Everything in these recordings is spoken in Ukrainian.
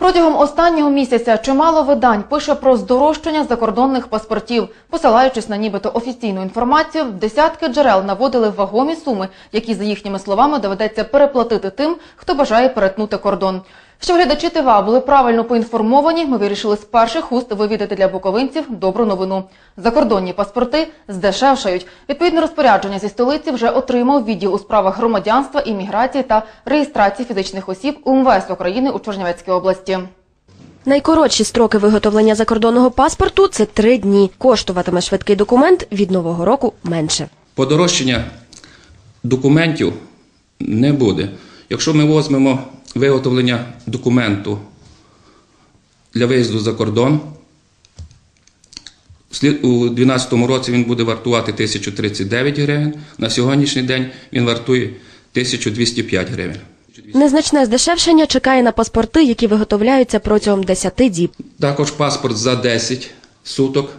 Протягом останнього місяця чимало видань пише про здорожчання закордонних паспортів. Посилаючись на нібито офіційну інформацію, десятки джерел наводили вагомі суми, які, за їхніми словами, доведеться переплатити тим, хто бажає перетнути кордон. Щоб глядачі ТВА були правильно поінформовані, ми вирішили з перших уст вивідати для буковинців добру новину. Закордонні паспорти здешевшають. Відповідне розпорядження зі столиці вже отримав відділ у справах громадянства, імміграції та реєстрації фізичних осіб УМВС України у Чорнівецькій області. Найкоротші строки виготовлення закордонного паспорту це три дні. Коштуватиме швидкий документ від нового року менше. Подорожчання документів не буде. Якщо ми візьмемо виготовлення документу для виїзду за кордон, у 2012 році він буде вартувати 1039 гривень, на сьогоднішній день він вартує 1205 гривень. Незначне здешевшення чекає на паспорти, які виготовляються протягом 10 діб. Також паспорт за 10 суток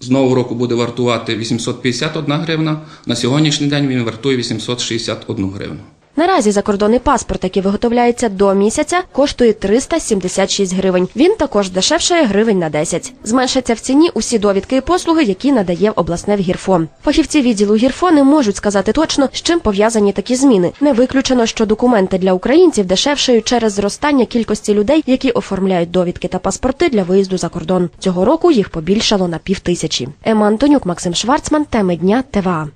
з нового року буде вартувати 851 гривна, на сьогоднішній день він вартує 861 гривну. Наразі закордонний паспорт, який виготовляється до місяця, коштує 376 гривень. Він також дешевшає гривень на 10. Зменшаться в ціні усі довідки і послуги, які надає обласне ВГІРФО. Фахівці відділу ГІРФО не можуть сказати точно, з чим пов'язані такі зміни. Не виключено, що документи для українців дешевшають через зростання кількості людей, які оформляють довідки та паспорти для виїзду за кордон. Цього року їх побільшало на півтисячі. Ема Антонюк, Максим Шварцман, теми дня ТВА.